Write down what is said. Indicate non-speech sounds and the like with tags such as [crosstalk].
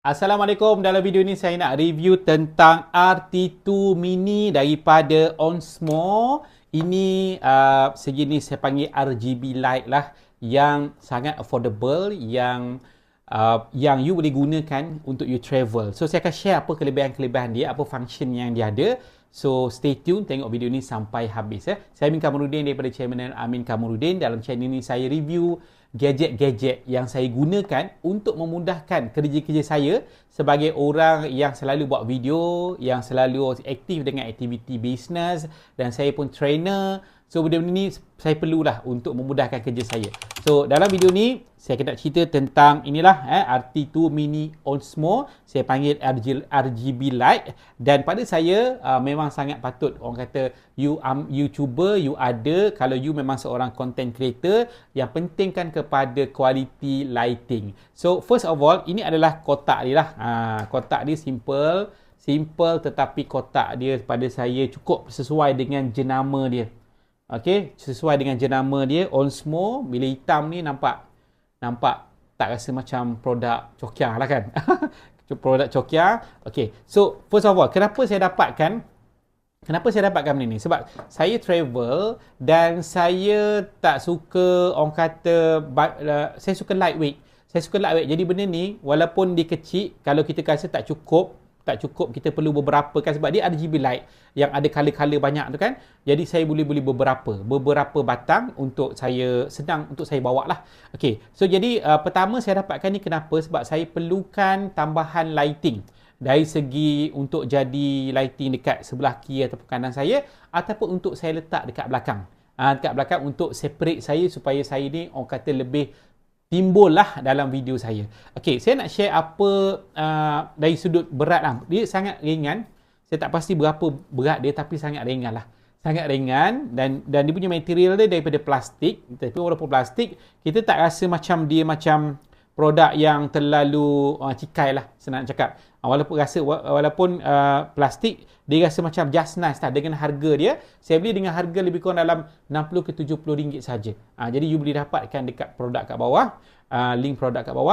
Assalamualaikum. Dalam video ni saya nak review tentang RT2 Mini daripada Onsmo. Ini uh, sejenis saya panggil RGB light lah yang sangat affordable yang uh, yang you boleh gunakan untuk you travel. So saya akan share apa kelebihan-kelebihan dia, apa function yang dia ada. So stay tune tengok video ni sampai habis ya. Saya Amin Kamarudin daripada channel Amin Kamarudin. Dalam channel ni saya review gadget-gadget yang saya gunakan untuk memudahkan kerja-kerja saya sebagai orang yang selalu buat video, yang selalu aktif dengan aktiviti bisnes dan saya pun trainer. So benda ni saya perlulah untuk memudahkan kerja saya. So dalam video ni saya akan nak cerita tentang inilah eh, RT2 Mini Osmo. Saya panggil RG, RGB light dan pada saya uh, memang sangat patut orang kata you um, YouTuber you ada kalau you memang seorang content creator yang pentingkan kepada quality lighting. So first of all ini adalah kotak dia lah. Ha, kotak dia simple simple tetapi kotak dia pada saya cukup sesuai dengan jenama dia. Okey, sesuai dengan jenama dia Onsmo bila hitam ni nampak nampak tak rasa macam produk Cokia lah kan. [laughs] produk Cokia. Okey. So, first of all, kenapa saya dapatkan kenapa saya dapatkan benda ni? Sebab saya travel dan saya tak suka orang kata uh, saya suka lightweight. Saya suka lightweight. Jadi benda ni walaupun dia kecil, kalau kita rasa tak cukup, tak cukup kita perlu beberapa kan? Sebab dia RGB light yang ada color-color banyak tu kan? Jadi saya boleh beli beberapa beberapa batang untuk saya sedang untuk saya bawa lah. Ok so jadi uh, pertama saya dapatkan ni kenapa? Sebab saya perlukan tambahan lighting. Dari segi untuk jadi lighting dekat sebelah kiri ataupun kanan saya ataupun untuk saya letak dekat belakang. Uh, dekat belakang untuk separate saya supaya saya ni orang kata lebih timbullah dalam video saya. Okey, saya nak share apa uh, dari sudut berat lah. Dia sangat ringan. Saya tak pasti berapa berat dia tapi sangat ringan lah. Sangat ringan dan dan dia punya material dia daripada plastik. Tapi walaupun plastik, kita tak rasa macam dia macam produk yang terlalu uh, cikai lah senang cakap. Uh, walaupun rasa walaupun uh, plastik dia rasa macam just nice lah dengan harga dia. Saya beli dengan harga lebih kurang dalam 60 ke 70 ringgit saja. Uh, jadi you boleh dapatkan dekat produk kat bawah, uh, link produk kat bawah.